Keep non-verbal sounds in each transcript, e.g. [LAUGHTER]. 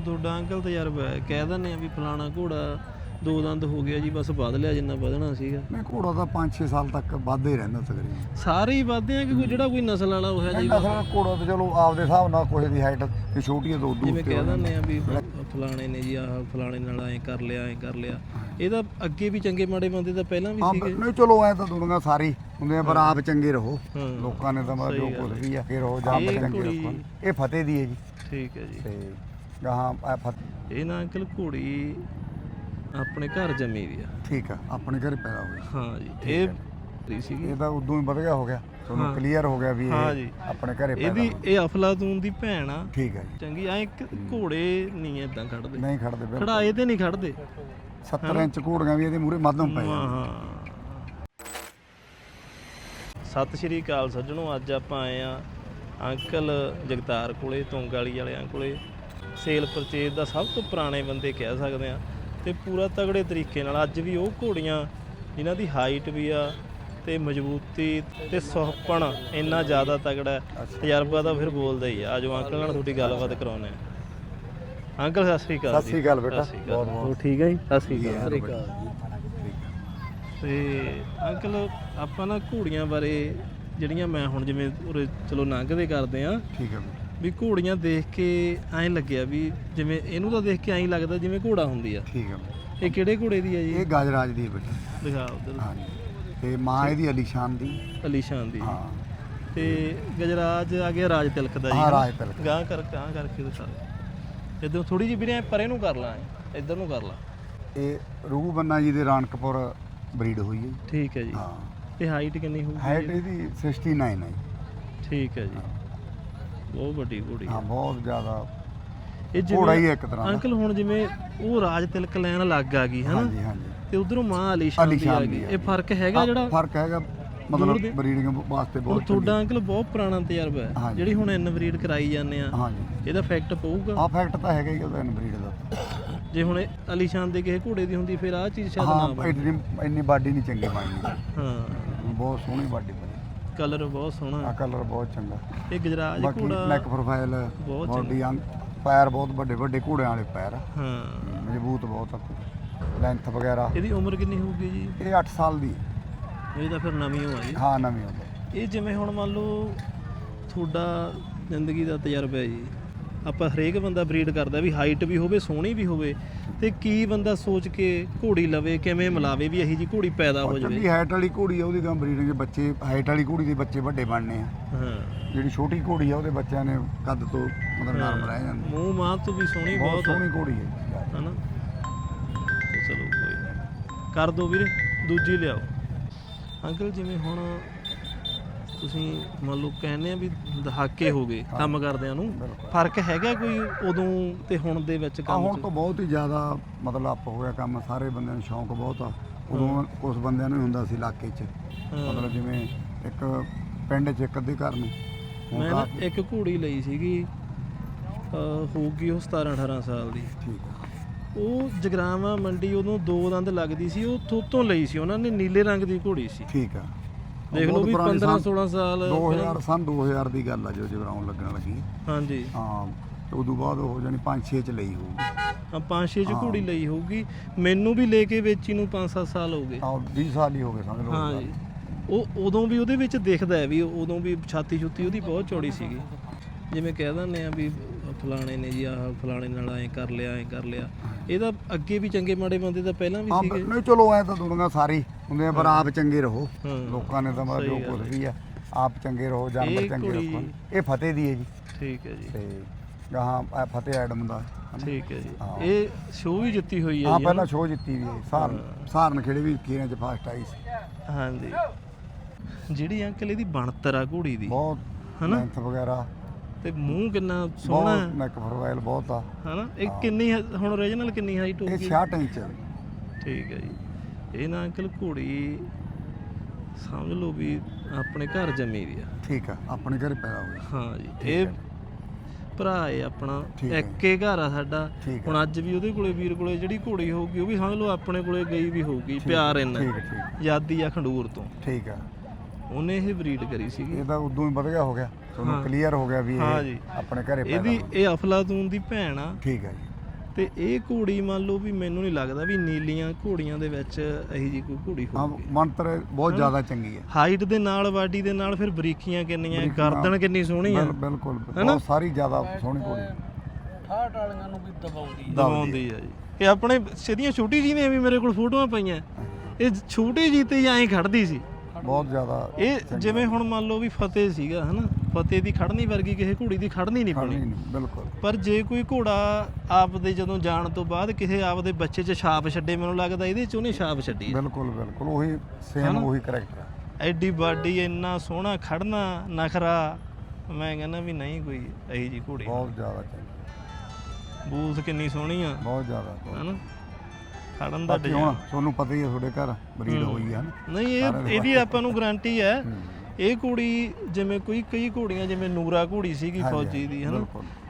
ਹੁਣ ਤੁਹਾਡਾ ਅੰਕਲ ਤਜਰਬਾ ਹੈ। ਕਹਿ ਦਿੰਦੇ ਆ ਵੀ ਫਲਾਣਾ ਘੋੜਾ ਦੋ ਦੰਦ ਹੋ ਗਿਆ ਜੀ ਬਸ ਵਧ ਲਿਆ ਜਿੰਨਾ ਵਧਣਾ ਸੀਗਾ। ਨਹੀਂ ਘੋੜਾ ਤਾਂ 5-6 ਸਾਲ ਤੱਕ ਵੱਧਦਾ ਹੀ ਰਹਿੰਦਾ ਤਕਰੀਬਨ। ਸਾਰੇ ਹੀ ਵਧਦੇ ਆ ਕਿ ਕੋਈ ਜਿਹੜਾ ਕੋਈ ਨਸਲ ਵਾਲਾ ਉਹ ਹੈ ਜੀ? ਅਸਲ ਘੋੜਾ ਤਾਂ ਚਲੋ ਆਪਦੇ ਹਿਸਾਬ ਨਾਲ ਕੋਈ ਦੀ ਹਾਈਟ ਤੇ ਛੋਟੀ ਹੈ ਦੋ ਦੂਰ ਜਿਵੇਂ ਕਹਿ ਦਿੰਦੇ ਆ ਵੀ ਫਲਾਣੇ ਨੇ ਜੀ ਆਹ ਫਲਾਣੇ ਨਾਲ ਐ ਕਰ ਲਿਆ ਐ ਕਰ ਲਿਆ। ਇਹਦਾ ਅੱਗੇ ਵੀ ਚੰਗੇ ਮਾੜੇ ਬੰਦੇ ਤਾਂ ਪਹਿਲਾਂ ਵੀ ਸੀਗੇ। ਨਹੀਂ ਚਲੋ ਐ ਤਾਂ ਦੁਨੀਆ ਸਾਰੀ ਹੁੰਦੇ ਆ ਪਰ ਆਪ ਚੰਗੇ ਰਹੋ। ਲੋਕਾਂ ਨੇ ਤਾਂ ਮਤਲਬ ਜੋ ਕੁਝ ਵੀ ਆ ਕਿ ਰਹੋ ਜਾਂ ਚੰਗੇ ਰੱਖੋ ਇਹ ਫਤਿਹ ਦੀ ਹੈ ਜੀ। ਠੀਕ ਹੈ ਜੀ। ਤੇ ਗਾਹਾਂ ਇਹ ਨਾ ਅੰਕਲ ਘੋੜੀ ਆਪਣੇ ਘਰ ਜੰਮੀ ਵੀ ਆ। ਠੀਕ ਆ ਆਪਣੇ ਘਰੇ ਪੈਦਾ ਹੋਈ। ਹਾਂ ਜੀ ਇਹ ਦੀ ਸੀਗੀ। ਇਹ ਤਾਂ ਉਦੋਂ ਹੀ ਵਧ ਗਿਆ ਹੋ ਗਿਆ ਤੁਹਾਨੂੰ। ਕਲੀਅਰ ਹੋ ਗਿਆ ਵੀ ਹਾਂ ਇਹ ਜੀ। ਆਪਣੇ ਘਰੇ ਪੈਦਾ ਇਹਦੀ ਹੋਈ। ਇਹ ਅਫਲਾਤੂਨ ਦੀ ਭੈਣ ਆ। ਠੀਕ ਹੈ ਜੀ। ਚੰਗੀ ਐ ਇੱਕ ਘੋੜੇ ਨਹੀਂ ਏਦਾਂ ਖੜਦੇ। ਨਹੀਂ ਖੜਦੇ ਖੜਾਏ ਤੇ ਨਹੀਂ ਖੜਦੇ। 70 ਇੰਚ ਘੋੜੀਆਂ ਵੀ ਇਹਦੇ ਮੂਰੇ ਮੱਧਮ ਪਏ ਆ। ਹਾਂ। ਸਤਿ ਸ਼੍ਰੀ ਅਕਾਲ ਸੱਜਣੋ ਅੱਜ ਆਪਾਂ ਆਏ ਆ ਅੰਕਲ ਜਗਤਾਰ ਕੋਲੇ ਤੋਂਗਾਲੀ ਵਾਲਿਆਂ ਕੋਲੇ। ਸੇਲ ਪਰਚੇਜ਼ ਦਾ ਸਭ ਤੋਂ ਪੁਰਾਣੇ ਬੰਦੇ ਕਹਿ ਸਕਦੇ ਆ ਤੇ ਪੂਰਾ ਤਗੜੇ ਤਰੀਕੇ ਨਾਲ ਅੱਜ ਵੀ ਉਹ ਘੋੜੀਆਂ ਜਿਨ੍ਹਾਂ ਦੀ ਹਾਈਟ ਵੀ ਆ ਤੇ ਮਜ਼ਬੂਤੀ ਤੇ ਸੁਹੱਪਣ ਇੰਨਾ ਜ਼ਿਆਦਾ ਤਗੜਾ ਹੈ। ਤਜਰਬਾ ਤਾਂ ਫਿਰ ਬੋਲਦਾ ਹੀ ਆ। ਆਜੋ ਅੰਕਲ ਨਾਲ ਤੁਹਾਡੀ ਗੱਲਬਾਤ ਕਰਾਉਨੇ ਆ। ਅੰਕਲ ਸਤਿ ਸ਼੍ਰੀ ਅਕਾਲ ਸਤਿ ਸ੍ਰੀ ਅਕਾਲ ਬੇਟਾ। ਸਤਿ ਸ਼੍ਰੀ ਬਹੁਤ ਅਕਾਲ ਬਹੁਤ ਠੀਕ ਹੈ ਜੀ? ਸਤਿ ਸ਼੍ਰੀ ਜੀ, ਅਕਾਲ। ਤੇ ਅੰਕਲ ਆਪਾਂ ਨਾ ਘੋੜੀਆਂ ਬਾਰੇ ਜਿਹੜੀਆਂ ਮੈਂ ਹੁਣ ਜਿਵੇਂ ਉਰੇ ਚਲੋ ਲੰਘਦੇ ਕਰਦੇ ਆ ਠੀਕ ਹੈ। ਵੀ ਘੋੜੀਆਂ ਦੇਖ ਕੇ ਐਂ ਲੱਗਿਆ ਵੀ ਜਿਵੇਂ ਇਹਨੂੰ ਤਾਂ ਦੇਖ ਕੇ ਐਂ ਲੱਗਦਾ ਜਿਵੇਂ ਘੋੜਾ ਹੁੰਦੀ ਆ। ਠੀਕ ਹੈ ਬੇਟਾ। ਇਹ ਕਿਹੜੇ ਘੋੜੇ ਦੀ ਆ ਜੀ? ਇਹ ਗਾਜਰਾਜ ਦੀ ਹੈ ਬੇਟਾ। ਦਿਖਾ ਉਧਰ। ਹਾਂਜੀ। ਤੇ ਮਾਂ ਇਹਦੀ ਅਲੀਸ਼ਾਨ ਦੀ। ਅਲੀਸ਼ਾਨ ਦੀ। ਹਾਂ। ਤੇ ਗਜਰਾਜ ਆ ਗਿਆ ਰਾਜ ਤਿਲਕ ਦਾ ਜੀ। ਹਾਂ ਰਾਜ ਤਿਲਕ। ਗਾਂ ਕਰ ਗਾਂ ਕਰਕੇ ਦਿਖਾ। ਇਦੋਂ ਥੋੜੀ ਜਿਹੀ ਵੀਰੇ ਪਰੇ ਨੂੰ ਕਰ ਲਾ ਇੱਧਰ ਨੂੰ ਕਰ ਲਾ। ਇਹ ਰੂਹ ਬੰਨਾ ਜੀ ਦੇ ਰਾਣਕਪੁਰ ਬਰੀਡ ਹੋਈ ਹੈ। ਠੀਕ ਹੈ ਜੀ। ਹਾਂ। ਤੇ ਹਾਈਟ ਕਿੰਨੀ ਹੋਊਗੀ ਹਾਈਟ? ਇਹਦੀ 69 ਹੈ ਜੀ। ਠੀਕ ਹੈ ਜੀ। ਬਹੁਤ ਵੱਡੀ ਘੋੜੀ ਹਾਂ ਬਹੁਤ ਜ਼ਿਆਦਾ ਇਹ ਘੋੜਾ ਹੀ ਜਿਵੇਂ ਹੈ ਇੱਕ ਤਰ੍ਹਾਂ ਦਾ। ਅੰਕਲ ਹੁਣ ਜਿਵੇਂ ਉਹ ਰਾਜ ਤਿਲਕ ਲੈਣ ਲੱਗ ਆ ਗਈ ਹਨਾ? ਹਾਂਜੀ ਹਾਂਜੀ। ਤੇ ਉਧਰੋਂ ਮਾਂ ਅਲੀਸ਼ਾਨ ਦੀ ਆ ਗਈ। ਦੀ ਆ ਇਹ ਫ਼ਰਕ ਹੈਗਾ ਜਿਹੜਾ ਫ਼ਰਕ ਹੈਗਾ ਦੂਰ ਮਤਲਬ ਬਰੀਡਿੰਗ ਵਾਸਤੇ ਹੁਣ ਬਹੁਤ ਤੁਹਾਡਾ ਅੰਕਲ ਬਹੁਤ ਪੁਰਾਣਾ ਤਜਰਬਾ ਹੈ ਹਾਂਜੀ। ਜਿਹੜੀ ਹੁਣ ਐਨ ਬਰੀਡ ਕਰਾਈ ਜਾਂਦੇ ਆ। ਚੰਗੀ। ਹਾਂਜੀ। ਇਹਦਾ ਫੈਕਟ ਪਊਗਾ? ਆ ਫੈਕਟ ਤਾਂ ਹੈਗਾ ਹੀ ਉਹਦਾ ਬਰੀਡ ਦਾ। ਜੇ ਹੁਣ ਇਹ ਅਲੀਸ਼ਾਨ ਦੇ ਕਿਸੇ ਘੋੜੇ ਦੀ ਹੁੰਦੀ ਫਿਰ ਆਹ ਚੀਜ਼ ਸ਼ਾਇਦ ਨਾ ਹਾਂ ਬਣੇ। ਇੰਨੀ ਇੰਨੀ ਬਾਡੀ ਨਹੀਂ ਚੰਗੀ ਬਣਨੀ ਹਾਂ। ਬਹੁਤ ਸੋਹਣੀ ਬਾਡੀ ਬਣੀ। ਕਲਰ ਬਹੁਤ ਸੋਹਣਾ ਆ ਕਲਰ ਬਹੁਤ ਚੰਗਾ। ਇਹ ਗਜਰਾਜ ਬਾਕੀ ਘੋੜਾ ਨੈਕ ਪ੍ਰੋਫਾਈਲ ਬਹੁਤ ਬਾਡੀ ਪੈਰ ਬਹੁਤ ਵੱਡੇ ਵੱਡੇ ਘੋੜਿਆਂ ਵਾਲੇ ਪੈਰ ਆ। ਹਾਂ। ਮਜ਼ਬੂਤ ਬਹੁਤ ਲੈਂਥ ਵਗੈਰਾ। ਇਹਦੀ ਉਮਰ ਕਿੰਨੀ ਹੋਊਗੀ ਜੀ? ਇਹ 8 ਸਾਲ ਦੀ। ਹੈ। ਇਹ ਤਾਂ ਫਿਰ ਨਵੀਂ ਹੋ ਆ ਜੀ। ਹਾਂ ਨਵੀਂ ਹੁੰਦੀ ਇਹ ਜਿਵੇਂ ਹੁਣ ਮੰਨ ਲਓ ਤੁਹਾਡਾ ਜ਼ਿੰਦਗੀ ਦਾ ਤਜਰਬਾ ਹੈ ਜੀ। ਆਪਾਂ ਹਰੇਕ ਬੰਦਾ ਬਰੀਡ ਕਰਦਾ ਵੀ ਹਾਈਟ ਵੀ ਹੋਵੇ ਸੋਹਣੀ ਵੀ ਹੋਵੇ। ਤੇ ਕੀ ਬੰਦਾ ਸੋਚ ਕੇ ਘੋੜੀ ਲਵੇ ਕਿਵੇਂ ਮਿਲਾਵੇ ਵੀ ਇਹੀ ਜੀ ਘੋੜੀ ਪੈਦਾ ਹੋ ਚੰਗੀ ਜਾਵੇ? ਹਾਈਟ ਵਾਲੀ ਘੋੜੀ ਆ ਉਹਦੀ ਗਾਂ ਬਰੀਡਿੰਗ ਦੇ ਬੱਚੇ ਹਾਈਟ ਵਾਲੀ ਘੋੜੀ ਦੇ ਬੱਚੇ ਵੱਡੇ ਬਣਨੇ ਆ। ਹਾਂ। ਜਿਹੜੀ ਛੋਟੀ ਘੋੜੀ ਆ ਉਹਦੇ ਬੱਚਿਆਂ ਨੇ ਕੱਦ ਤੋਂ ਮਤਲਬ ਨਰਮ ਰਹਿ ਜਾਂਦੇ। ਮੂੰਹ ਮਾਂ ਤੋਂ ਵੀ ਸੋਹਣੀ ਬਹੁਤ ਬਹੁਤ ਸੋਹਣੀ ਘੋੜੀ ਹੈ ਹਨਾ? ਤੇ ਚਲੋ ਕੋਈ ਨੀ। ਕਰ ਦੋ ਵੀਰੇ ਦੂਜੀ ਲਿਆਓ। ਅੰਕਲ ਜਿਵੇਂ ਹੁਣ ਤੁਸੀਂ ਮੰਨ ਲਓ ਕਹਿੰਦੇ ਆ ਵੀ ਦਹਾਕੇ ਹੋ ਗਏ ਕੰਮ ਕਰਦਿਆਂ ਨੂੰ। ਫ਼ਰਕ ਹੈਗਾ ਕੋਈ ਉਦੋਂ ਤੇ ਹੁਣ ਦੇ ਵਿੱਚ ਆ ਕੰਮ ਹੁਣ ਚ? ਤਾਂ ਬਹੁਤ ਹੀ ਜ਼ਿਆਦਾ ਮਤਲਬ ਅਪ ਹੋ ਗਿਆ ਕੰਮ ਸਾਰੇ ਬੰਦਿਆਂ ਨੂੰ ਸ਼ੌਂਕ ਬਹੁਤ ਆ। ਉਦੋਂ ਕੁਝ ਬੰਦਿਆਂ ਨੂੰ ਹੀ ਹੁੰਦਾ ਸੀ ਇਲਾਕੇ 'ਚ। ਹਾਂ। ਮਤਲਬ ਜਿਵੇਂ ਇੱਕ ਪਿੰਡ 'ਚ ਇੱਕ ਅੱਧੇ ਘਰ ਨੂੰ। ਹੁਣ ਮੈਂ ਨਾ ਕਾਫੀ- ਇੱਕ ਘੋੜੀ ਲਈ ਸੀਗੀ ਅਹ ਹੋਊਗੀ ਉਹ 17 18 ਸਾਲ ਦੀ। ਠੀਕ ਆ। ਉਹ ਜਗਰਾਵਾਂ ਮੰਡੀ ਉਦੋਂ ਦੋ ਦੰਦ ਲੱਗਦੀ ਸੀ ਉਹ ਥੋਤੋਂ ਲਈ ਸੀ ਉਹਨਾਂ ਨੇ ਨੀਲੇ ਰੰਗ ਦੀ ਘੋੜੀ ਸੀ। ਠੀਕ ਆ। ਦੇਖ ਲਓ ਵੀ ਪੁਰਾਣੀ 15 ਸੰਨ- 16 ਸਾਲ 2000 ਸਨ 2000 ਦੀ ਗੱਲ ਆ ਜੋ ਜਗਰਾਉਂ ਲੱਗਣ ਲੱਗੀ। ਹਾਂਜੀ। ਹਾਂ ਉਦੋਂ ਬਾਅਦ ਉਹ ਜਾਨੀ 5-6 ਚ ਲਈ ਹੋਊਗੀ। ਆ ਪੰਜ ਛੇ ਚ ਹਾਂ। ਘੋੜੀ ਲਈ ਹੋਊਗੀ। ਮੈਨੂੰ ਵੀ ਲੈ ਕੇ ਵੇਚੀ ਨੂੰ 5-7 ਸਾਲ ਹੋ ਗਏ। ਆ 20 ਸਾਲ ਹੀ ਹੋ ਗਏ ਸਮਝ ਲਓ ਹਾਂ ਜੀ ਉਹ ਉਦੋਂ ਵੀ ਉਹਦੇ ਵਿੱਚ ਦਿਖਦਾ ਹੈ ਵੀ ਉਦੋਂ ਵੀ ਛਾਤੀ ਛੁੱਤੀ ਉਹਦੀ ਬਹੁਤ ਚੌੜੀ ਸੀਗੀ। ਜਿਵੇਂ ਕਹਿ ਦਿੰਦੇ ਆ ਵੀ ਫਲਾਣੇ ਨੇ ਜੀ ਆਹ ਫਲਾਣੇ ਨਾਲ ਐ ਕਰ ਲਿਆ ਐ ਕਰ ਲਿਆ। ਇਹਦਾ ਅੱਗੇ ਵੀ ਚੰਗੇ ਮਾੜੇ ਬੰਦੇ ਤਾਂ ਪਹਿਲਾਂ ਵੀ ਹਾਂ ਸੀਗੇ। ਨਹੀਂ ਚਲੋ ਐ ਤਾਂ ਦੁਨੀਆ ਸਾਰੀ ਹੁੰਦੇ ਆ ਪਰ ਆਪ ਚੰਗੇ ਰਹੋ। ਲੋਕਾਂ ਨੇ ਤਾਂ ਮਤਲਬ ਜੋ ਕੁਝ ਵੀ ਆ ਆਪ ਚੰਗੇ ਰਹੋ ਜਾਨਵਰ ਇਹ ਚੰਗੇ ਰੱਖੋ। ਇਹ ਫਤਿਹ ਦੀ ਹੈ ਜੀ। ਠੀਕ ਹੈ ਜੀ। ਤੇ ਗਾਹਾਂ ਇਹ ਫਤਿਹ ਐਡਮ ਦਾ। ਠੀਕ ਹੈ ਜੀ। ਇਹ ਸ਼ੋਅ ਵੀ ਜਿੱਤੀ ਹੋਈ ਹੈ ਹਾਂ ਪਹਿਲਾਂ ਸ਼ੋਅ ਜਿੱਤੀ ਵੀ ਹੈ ਸਾਰਨ। ਸਾਰਨ ਖੇੜੇ ਵੀ ਕੀਰਾਂ ਚ ਫਾਸਟ ਆਈ ਸੀ। ਹਾਂਜੀ। ਜਿਹੜੀ ਅੰਕਲ ਇਹਦੀ ਬਣਤਰ ਆ ਘੋੜੀ ਦੀ ਬਹੁਤ ਹਨਾ? ਲੈਂਥ ਵਗੈਰਾ। ਤੇ ਮੂੰਹ ਕਿੰਨਾ ਸੋਹਣਾ ਬਹੁਤ ਨੈਕ ਪ੍ਰੋਫਾਈਲ ਬਹੁਤ ਆ। ਹਨਾ? ਇਹ ਕਿੰਨੀ ਹੁਣ ਓਰੀਜਨਲ ਕਿੰਨੀ ਹਾਈਟ ਇਹ ਹੋਊਗੀ 66 ਇੰਚ। ਠੀਕ ਹੈ ਜੀ। ਇਹ ਨਾ ਅੰਕਲ ਘੋੜੀ ਸਮਝ ਲਓ ਵੀ ਆਪਣੇ ਘਰ ਜੰਮੀ ਵੀ ਆ। ਠੀਕ ਆ ਆਪਣੇ ਘਰੇ ਪੈਦਾ ਹੋਈ ਹਾਂ ਜੀ ਇਹ। ਭਰਾ ਹੈ ਆਪਣਾ। ਇੱਕ ਘਰ ਆ ਸਾਡਾ। ਹੁਣ ਅੱਜ ਵੀ ਉਹਦੇ ਕੋਲੇ ਵੀਰ ਕੋਲੇ ਜਿਹੜੀ ਘੋੜੀ ਹੋਊਗੀ ਉਹ ਵੀ ਸਮਝ ਲਓ ਆਪਣੇ ਕੋਲੇ ਗਈ ਵੀ ਹੋਊਗੀ ਪਿਆਰ ਇੰਨਾ ਆਜ਼ਾਦੀ ਆ ਖੰਡੂਰ ਤੋਂ। ਠੀਕ ਆ। ਉਹਨੇ ਇਹ ਬਰੀਡ ਕਰੀ ਸੀਗੀ ਇਹ ਤਾਂ ਉਦੋਂ ਹੀ ਵਧ ਗਿਆ ਹੋ ਗਿਆ। ਤੁਹਾਨੂੰ। ਕਲੀਅਰ ਹੋ ਗਿਆ ਵੀ ਇਹ। ਆਪਣੇ ਘਰੇ ਪੈਦਾ ਇਹਦੀ ਇਹ ਅਫਲਾਤੂਨ ਦੀ ਭੈਣ ਆ। ਠੀਕ ਹੈ ਜੀ। ਤੇ ਇਹ ਘੋੜੀ ਮੰਨ ਲਓ ਵੀ ਮੈਨੂੰ ਨਹੀਂ ਲੱਗਦਾ ਵੀ ਨੀਲੀਆਂ ਘੋੜੀਆਂ ਦੇ ਵਿੱਚ ਇਹੀ ਜੀ ਕੋਈ ਘੋੜੀ ਹਾਂ ਹੋਊਗੀ। ਮੰਤਰ ਬਹੁਤ ਜ਼ਿਆਦਾ ਚੰਗੀ ਹੈ। ਹਾਈਟ ਦੇ ਨਾਲ ਬਾਡੀ ਦੇ ਨਾਲ ਫਿਰ ਬਰੀਕੀਆਂ ਕਿੰਨੀਆਂ ਗਰਦਨ ਕਿੰਨੀ ਸੋਹਣੀ ਆ। ਬਿਲ- ਬਿਲਕੁਲ ਬਹੁਤ ਸਾਰੀ ਜ਼ਿਆਦਾ ਸੋਹਣੀ ਘੋੜੀ ਠਾਠ ਵਾਲੀਆਂ ਨੂੰ ਵੀ ਦਬਾਉਂਦੀ ਦਬਾਉਂਦੀ ਆ ਜੀ। ਇਹ ਆਪਣੇ ਸਿੱਧੀਆਂ ਛੋਟੀ ਜੀ ਨੇ ਵੀ ਮੇਰੇ ਕੋਲ ਫੋਟੋਆਂ ਪਈਆਂ। ਇਹ ਛੋਟੀ ਜੀ ਤੇ ਐਂ ਖੜਦੀ ਸੀ। ਬਹੁਤ ਜ਼ਿਆਦਾ ਇਹ ਜਿਵੇਂ ਹੁਣ ਮੰਨ ਲਓ ਵੀ ਫਤਿਹ ਸੀਗਾ ਹਨਾ? ਫਤਿਹ ਦੀ ਖੜਨੀ ਵਰਗੀ ਕਿਸੇ ਘੋੜੀ ਦੀ ਖੜਨੀ ਨਹੀਂ ਪਣੀ। ਬਿਲਕੁਲ। ਪਰ ਜੇ ਕੋਈ ਘੋੜਾ ਆਪ ਦੇ ਜਦੋਂ ਜਾਣ ਤੋਂ ਬਾਅਦ ਕਿਸੇ ਆਪ ਦੇ ਬੱਚੇ 'ਚ ਛਾਪ ਛੱਡੇ ਮੈਨੂੰ ਲੱਗਦਾ ਇਹਦੇ 'ਚ ਉਹਨੇ ਛਾਪ ਛੱਡੀ ਹੈ। ਬਿਲਕੁਲ ਬਿਲਕੁਲ ਉਹੀ ਸੇਮ ਉਹੀ ਕਰੈਕਟਰ ਹੈ ਐਡੀ ਬਾਡੀ ਇੰਨਾ ਸੋਹਣਾ ਖੜਨਾ ਨਖਰਾ ਮੈਂ ਕਹਿੰਦਾ ਵੀ ਨਹੀਂ ਕੋਈ ਇਹੀ ਜੀ ਘੋੜੀ। ਬਹੁਤ ਜ਼ਿਆਦਾ ਚੰਗੀ। ਬੂਥ ਕਿੰਨੀ ਸੋਹਣੀ ਆ। ਬਹੁਤ ਜ਼ਿਆਦਾ ਹਨਾ? ਖੜਨ ਦਾ ਬਾਕੀ ਹੁਣ ਤੁਹਾਨੂੰ ਪਤਾ ਹੀ ਹੈ ਤੁਹਾਡੇ ਘਰ ਬਰੀਡ ਹੋਈ ਹੈ ਨਾ ਨਹੀਂ ਇਹ ਇਹਦੀ ਆਪਾਂ ਨੂੰ ਗਾਰੰਟੀ ਹੈ। ਇਹ ਘੋੜੀ ਜਿਵੇਂ ਕੋਈ ਕਈ ਘੋੜੀਆਂ ਜਿਵੇਂ ਨੂਰਾ ਘੋੜੀ ਸੀਗੀ ਫੌਜੀ ਦੀ ਹਨਾ?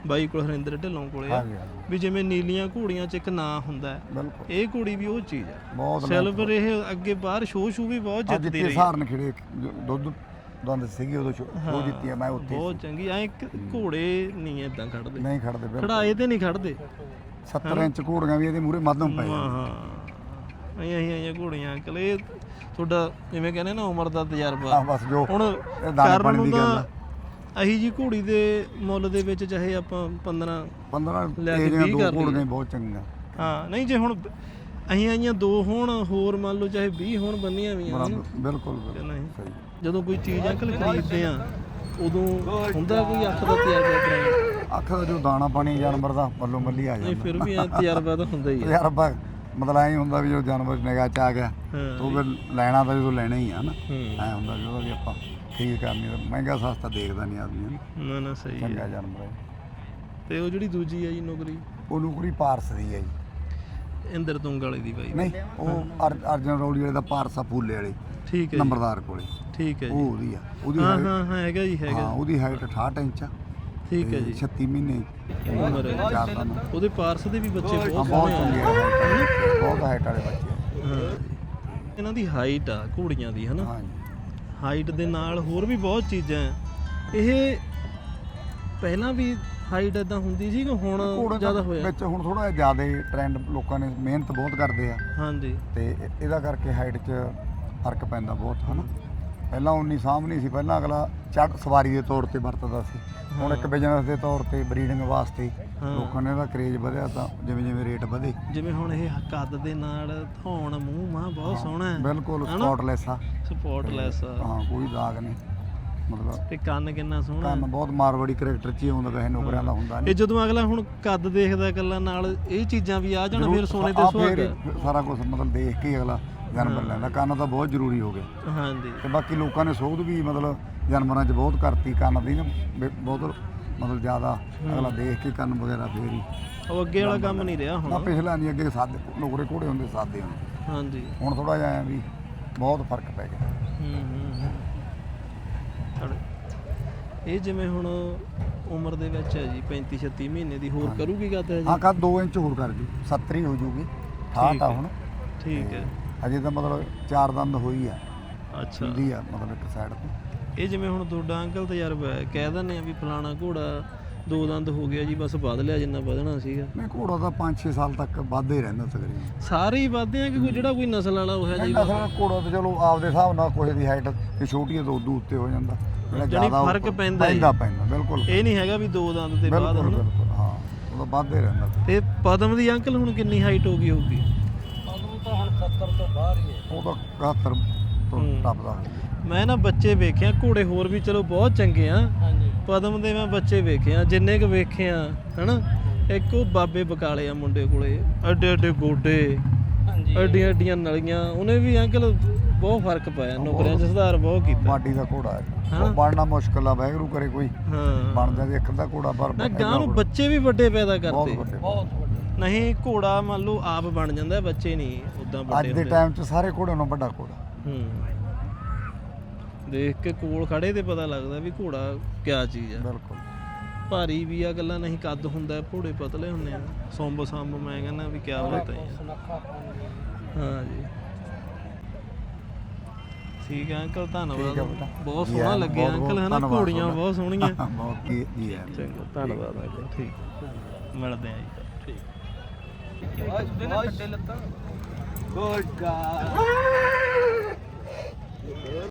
ਬਾਈ ਕੋਲ ਹਰਿੰਦਰ ਢਿੱਲੋਂ ਕੋਲੇ ਆ। ਵੀ ਜਿਵੇਂ ਨੀਲੀਆਂ ਘੋੜੀਆਂ 'ਚ ਇੱਕ ਨਾਂ ਹੁੰਦਾ ਹੈ। ਇਹ ਘੋੜੀ ਵੀ ਉਹ ਚੀਜ਼ ਹੈ। ਸਿਲਵਰ ਇਹ ਅੱਗੇ ਬਾਹਰ ਸ਼ੋਅ ਸ਼ੂ ਵੀ ਬਹੁਤ ਅੱਜ ਜਿੱਤਦੀ ਤੇ ਰਹੀ। ਸਹਾਰਨ ਖੇੜੇ ਦੁੱਧ ਦੰਦ ਸੀਗੀ ਉਦੋਂ ਉਹ ਜਿੱਤੀ ਮੈਂ ਉੱਥੇ ਬਹੁਤ ਚੰਗੀ। ਐ ਘੋੜੇ ਨਹੀਂ ਇਦਾਂ ਖੜਦੇ। ਨਹੀਂ ਖੜਦੇ ਖੜਾਏ ਤੇ ਨਹੀਂ ਖੜਦੇ। 70 ਇੰਚ ਘੋੜੀਆਂ ਵੀ ਇਹਦੇ ਮੂਰੇ ਮੱਧਮ ਪਏ ਹਾਂ ਹਾਂ। ਆਈਆਂ ਆਈਆਂ ਘੋੜੀਆਂ ਇਹ ਤੁਹਾਡਾ ਜਿਵੇਂ ਕਹਿੰਦੇ ਨਾ ਉਮਰ ਦਾ ਤਜਰਬਾ। ਆ ਬਸ ਜੋ ਹੁਣ ਇਹ ਦਾਣੇ ਕਰਨ ਪਾਣੀ ਨੂੰ ਦੀ ਗੱਲ ਆ। ਅਹੀ ਜੀ ਘੋੜੀ ਦੇ ਮੁੱਲ ਦੇ ਵਿੱਚ ਚਾਹੇ ਆਪਾਂ 15 15 ਲੈ ਕੇ ਇਹਦੀਆਂ ਵੀਹ ਦੋ ਕਰ ਬਹੁਤ ਚੰਗੀਆਂ। ਹਾਂ ਨਹੀਂ ਜੇ ਹੁਣ ਅਹੀਂ ਆਈਆਂ ਦੋ ਹੋਣ ਹੋਰ ਮੰਨ ਲਓ ਚਾਹੇ 20 ਹੋਣ ਬੰਨੀਆਂ ਵੀ ਆ ਬਰਾਬਰ ਬਿਲਕੁਲ ਕਿ ਬਿਲਕੁਲ ਨਹੀਂ। ਸਹੀ। ਜਦੋਂ ਕੋਈ ਚੀਜ਼ ਅੰਕਲ ਖਰੀਦਦੇ ਆ ਉਦੋਂ ਹੁੰਦਾ ਕੋਈ ਅੱਖ ਦਾ ਤਜਰਬਾ ਕਰਾਇਆ ਅੱਖ ਦਾ ਜੋ ਦਾਣਾ ਪਾਣੀ ਜਾਨਵਰ ਦਾ ਬੱਲੋ ਬੱਲੀ ਆ ਨਹੀਂ ਜਾਂਦਾ। ਫਿਰ ਵੀ ਇਹ ਤਜਰਬਾ ਤਾਂ ਹੁੰਦਾ ਹੀ ਆ। ਯਾਰ ਆਪਾਂ ਮਤਲਬ ਐਂ ਹੁੰਦਾ ਵੀ ਜੋ ਜਾਨਵਰ ਨਿਗਾਹ ਚ ਆ ਗਿਆ ਹਾਂ ਉਹ ਫਿਰ ਲੈਣਾ ਤਾਂ ਜਦੋਂ ਲੈਣਾ ਹੀ ਆ ਨਾ। ਹੂੰ। ਐ ਹੁੰਦਾ ਵੀ ਉਹਦਾ ਵੀ ਆਪਾਂ ਖਰੀਦ ਕਰਨੀ ਤਾਂ ਮਹਿੰਗਾ ਸਸਤਾ ਦੇਖਦਾ ਨਹੀਂ ਆਦਮੀ। ਨਾ। ਨਾ ਸਹੀ ਹੈ। ਚੰਗਾ ਜਾਨਵਰ ਹੈ। ਤੇ ਉਹ ਜਿਹੜੀ ਦੂਜੀ ਹੈ ਜੀ ਨੌਕਰੀ? ਉਹ ਨੌਕਰੀ ਪਾਰਸ ਦੀ ਹੈ ਜੀ। ਇੰਦਰ ਤੁੰਗ ਵਾਲੇ ਦੀ ਬਾਈ। ਨਹੀਂ ਉਹ ਅਰ- ਅਰਜਨ ਰੌਲੀ ਵਾਲੇ ਦਾ ਪਾਰਸਾ ਫੂਲੇ ਵਾਲੇ ਠੀਕ ਹੈ ਜੀ। ਨੰਬਰਦਾਰ ਕੋਲੇ। ਠੀਕ ਹੈ ਜੀ। ਉਹ ਉਹਦੀ ਆ ਉਹਦੀ ਹਾਂ ਹਾਂ ਹਾਂ ਹੈਗਾ ਜੀ ਹਾਂ ਹੈਗਾ ਉਹਦੀ ਹਾਈਟ 68 ਇੰਚ ਆ। ਠੀਕ ਹੈ ਜੀ। 36 ਮਹੀਨੇ ਉਮਰ ਹੈ। ਉਹਦੇ ਪਾਰਸ ਦੇ ਵੀ ਬੱਚੇ ਹਾਂ ਬਹੁਤ ਸੋਹਣੇ ਆ। ਆ। ਹਾਈਟ ਵਾਲੇ ਬੱਚੇ ਆ। ਇਹਨਾਂ ਦੀ ਹਾਈਟ ਆ ਘੋੜੀਆਂ ਦੀ ਹਨਾ? ਹਾਂ ਜੀ ਹਾਈਟ ਦੇ ਨਾਲ ਹੋਰ ਵੀ ਬਹੁਤ ਚੀਜ਼ਾਂ ਹੈ। ਇਹ ਪਹਿਲਾਂ ਵੀ ਹਾਈਟ ਇਦਾਂ ਹੁੰਦੀ ਸੀ ਕਿ ਹੁਣ ਘੋੜੇ ਜ਼ਿਆਦਾ ਦਾ ਹੋਇਆ? ਵਿੱਚ ਹੁਣ ਥੋੜਾ ਜ਼ਿਆਦਾ ਟ੍ਰੈਂਡ ਲੋਕਾਂ ਨੇ ਮਿਹਨਤ ਬਹੁਤ ਕਰਦੇ ਆ। ਹਾਂਜੀ। ਤੇ ਇਹ- ਇਹਦਾ ਕਰਕੇ ਹਾਈਟ 'ਚ ਫ਼ਰਕ ਪੈਂਦਾ ਬਹੁਤ ਹਨਾ? ਪਹਿਲਾਂ ਉਨੀ ਨਹੀਂ ਸੀ ਪਹਿਲਾਂ ਅਗਲਾ ਚੜ ਸਵਾਰੀ ਦੇ ਤੌਰ ਤੇ ਵਰਤਦਾ ਸੀ। ਹੁਣ ਇੱਕ ਬਿਜ਼ਨਸ ਦੇ ਤੌਰ ਤੇ ਬਰੀਡਿੰਗ ਵਾਸਤੇ। ਲੋਕਾਂ ਨੇ ਇਹਦਾ ਕਰੇਜ ਵਧਿਆ ਤਾਂ ਜਿਵੇਂ ਜਿਵੇਂ ਰੇਟ ਵਧੇ। ਜਿਵੇਂ ਹੁਣ ਇਹ ਕੱਦ ਦੇ ਨਾਲ ਧੌਣ ਮੂੰਹ ਮਾਂ ਬਹੁਤ ਸੋਹਣਾ ਹੈ ਬਿਲਕੁਲ ਸਪੌਟਲੈਸ ਆ। ਸਪੋਰਟਲੈਸ ਹਾਂ ਕੋਈ ਦਾਗ ਨਹੀਂ। ਮਤਲਬ ਤੇ ਕੰਨ ਕਿੰਨਾ ਸੋਹਣਾ ਕੰਨ ਬਹੁਤ ਮਾਰਵਾੜੀ ਕਰੈਕਟਰ 'ਚ ਹੀ ਆਉਂਦਾ ਵੈਸੇ ਨੌਕਰਿਆਂ ਦਾ ਹੁੰਦਾ ਇਹ ਨਹੀਂ ਜਦੋਂ ਅਗਲਾ ਹੁਣ ਕੱਦ ਦੇਖਦਾ ਇਕੱਲਾ ਨਾਲ ਇਹ ਚੀਜ਼ਾਂ ਵੀ ਆ ਜਾਣ ਫਿਰ ਸੋਨੇ ਤੇ ਸੁਹਾਗਾ ਸਾਰਾ ਕੁਝ ਮਤਲਬ ਦੇਖ ਕੇ ਅਗਲਾ ਜਾਨਵਰ ਲੈਂਦਾ। ਕੰਨ ਤਾਂ ਬਹੁਤ ਜ਼ਰੂਰੀ ਹੋ ਗਿਆ ਹਾਂਜੀ। ਤੇ ਬਾਕੀ ਲੋਕਾਂ ਨੇ ਸੋਧ ਵੀ ਮਤਲਬ ਜਾਨਵਰਾਂ 'ਚ ਬਹੁਤ ਕਰਤੀ ਕੰਨ ਦੀ ਨਾ ਬਹੁਤ ਮਤਲਬ ਜ਼ਿਆਦਾ ਅਗਲਾ ਦੇਖ ਕੇ ਕੰਨ ਵਗੈਰਾ ਫੇਰ ਹੀ ਉਹ ਅੱਗੇ ਵਾਲਾ ਕੰਮ ਨਹੀਂ ਰਿਹਾ ਨਾ ਹੁਣ। ਪਿਛਲਾ ਨਹੀਂ ਅੱਗੇ ਸਾਦੇ ਨੌਕਰੇ ਘੋੜੇ ਹੁੰਦੇ ਸਾਦੇ ਹੁੰਦੇ। ਹਾਂਜੀ। ਹੁਣ ਥੋੜਾ ਜਿਹਾ ਐਂ ਵੀ ਬਹੁਤ ਫ਼ਰਕ ਪੈ ਗਿਆ। ਹੂੰ ਹੂੰ ਹੂੰ। ਇਹ ਜਿਵੇਂ ਹੁਣ ਉਮਰ ਦੇ ਵਿੱਚ ਹੈ ਜੀ 35 36 ਮਹੀਨੇ ਦੀ ਹੋਰ ਕਰੂਗੀ ਗੱਲ ਹੈ ਹਾਂ ਜੀ ਕਾ 2 ਇੰਚ ਹੋਰ ਕਰ ਜੂ। 70 ਹੀ ਹੋ ਜੂਗੀ। 68 ਆ ਹੁਣ। ਠੀਕ ਹੈ। ਅਜੇ ਤਾਂ ਮਤਲਬ ਚਾਰ ਦੰਦ ਹੋਈ ਆ। ਅੱਛਾ। ਹੁੰਦੀ ਆ ਮਤਲਬ ਇੱਕ ਸਾਈਡ ਤੇ। ਇਹ ਜਿਵੇਂ ਹੁਣ ਤੁਹਾਡਾ ਅੰਕਲ ਤਜਰਬਾ ਹੈ ਕਹਿ ਦਿੰਦੇ ਆ ਵੀ ਫਲਾਣਾ ਘੋੜਾ ਦੋ ਦੰਦ ਹੋ ਗਿਆ ਜੀ ਬਸ ਵਧ ਲਿਆ ਜਿੰਨਾ ਵਧਣਾ ਸੀਗਾ। ਨਹੀਂ ਘੋੜਾ ਤਾਂ 5-6 ਸਾਲ ਤੱਕ ਵੱਧਦਾ ਹੀ ਰਹਿੰਦਾ ਤਕਰੀਬਨ ਸਾਰੇ ਹੀ ਵਧਦੇ ਆ ਕਿ ਕੋਈ ਜਿਹੜਾ ਕੋਈ ਨਸਲ ਵਾਲਾ ਹੋਇਆ ਜੀ? ਅਸਲ ਘੋੜਾ ਤਾਂ ਚਲੋ ਆਪਦੇ ਹਿਸਾਬ ਨਾਲ ਕੋਈ ਦੀ ਹਾਈਟ ਤੇ ਛੋਟੀ ਹੈ ਤਾਂ ਉਦੋਂ ਉੱਤੇ ਹੋ ਜਾਂਦਾ। ਜਿਹੜਾ ਜਾਣੀ ਜ਼ਿਆਦਾ ਫ਼ਰਕ ਉੱਪਰ- ਪੈਂਦਾ ਹੀ। ਪੈਂਦਾ ਪੈਂਦਾ ਬਿਲਕੁਲ। ਇਹ ਨਹੀਂ ਹੈਗਾ ਵੀ ਦੋ ਦੰਦ ਦੇ ਬਾਅਦ ਬਿਲਕੁਲ ਹਨਾ? ਬਿਲਕੁਲ ਹਾਂ ਉਹ ਤਾਂ ਵੱਧਦਾ ਹੀ ਰਹਿੰਦਾ ਤੇ ਪਦਮ ਦੀ ਅੰਕਲ ਹੁਣ ਕਿੰਨੀ ਹਾਈਟ ਹੋ ਗਈ ਹੋਊਗੀ? 75 ਤੋਂ ਤੋਂ ਹੂੰ। ਮੈਂ ਨਾ ਬੱਚੇ ਵੇਖਿਆ ਘੋੜੇ ਹੋਰ ਵੀ ਚਲੋ ਬਹੁਤ ਚੰਗੇ ਆ। ਹਾਂਜੀ। ਪਦਮ ਦੇ ਮੈਂ ਬੱਚੇ ਵੇਖਿਆ ਜਿੰਨੇ ਕੁ ਵੇਖਿਆ ਹਨਾ? ਇੱਕ ਉਹ ਬਾਬੇ ਬਕਾਲੇ ਆ ਮੁੰਡੇ ਕੋਲੇ ਐਡੇ ਐਡੇ ਗੋਡੇ ਹਾਂਜੀ। ਐਡੀਆਂ ਐਡੀਆਂ ਨਲੀਆਂ ਉਹਨੇ ਵੀ ਅੰਕਲ ਬਹੁਤ ਫ਼ਰਕ ਪਾਇਆ ਨੌਕਰੀਆਂ 'ਚ ਸੁਧਾਰ ਬਹੁਤ ਕੀਤਾ। ਬਾਡੀ ਦਾ ਘੋੜਾ ਹੈ। ਬਣਨਾ ਮੁਸ਼ਕਲ ਆ ਵੈਗਰੂ ਕਰੇ ਕੋਈ। ਬਣਦਾ ਤੇ ਦਾ ਘੋੜਾ ਪਰ ਨਾ ਗਾਂ ਨੂੰ ਬੱਚੇ ਵੀ ਵੱਡੇ ਪੈਦਾ ਕਰਦੇ ਬਹੁਤ ਵੱਡਾ। ਨਹੀਂ ਘੋੜਾ ਮੰਨ ਲਓ ਆਪ ਬਣ ਜਾਂਦਾ ਹੈ, ਬੱਚੇ ਨਹੀਂ ਉਦਾਂ ਅੱਜ ਵੱਡੇ ਦੇ ਹੁੰਦੇ। ਟਾਈਮ 'ਚ ਸਾਰੇ ਘੋੜਿਆਂ ਨਾਲੋਂ ਵੱਡਾ ਘੋੜਾ। ਹੂੰ। ਦੇਖ ਕੇ ਕੋਲ ਖੜੇ ਤੇ ਪਤਾ ਲੱਗਦਾ ਵੀ ਘੋੜਾ ਕਿਆ ਚੀਜ਼ ਆ। ਬਿਲਕੁਲ। ਭਾਰੀ ਵੀ ਆ ਗੱਲਾਂ ਨਹੀਂ ਕੱਦ ਹੁੰਦਾ ਹੈ, ਘੋੜੇ ਪਤਲੇ ਹੁੰਦੇ ਆ। ਸੰਭ ਸੰਭ ਮੈਂ ਕਹਿੰਦਾ ਵੀ ਕਿਆ ਬਾਤ ਹੈ ਹਾਂ ਜੀ। ਠੀਕ ਹੈ ਅੰਕਲ ਠੀਕ ਧੰਨਵਾਦ ਹੈ ਬੇਟਾ। ਬਹੁਤ ਜੀ ਸੋਹਣਾ ਆਇਆਂ ਨੂੰ, ਲੱਗਿਆ ਅੰਕਲ ਹਨਾ? ਧੰਨਵਾਦ ਘੋੜੀਆਂ ਤੁਹਾਡਾ। ਬਹੁਤ ਸੋਹਣੀਆਂ। [LAUGHS] ਬਹੁਤ ਕੀ ਜੀ ਹੈ ਚੰਗਾ ਧੰਨਵਾਦ ਅੰਕਲ। ਠੀਕ। ਮਿਲਦੇ ਆ ਜੀ। ਠੀਕ। Good God.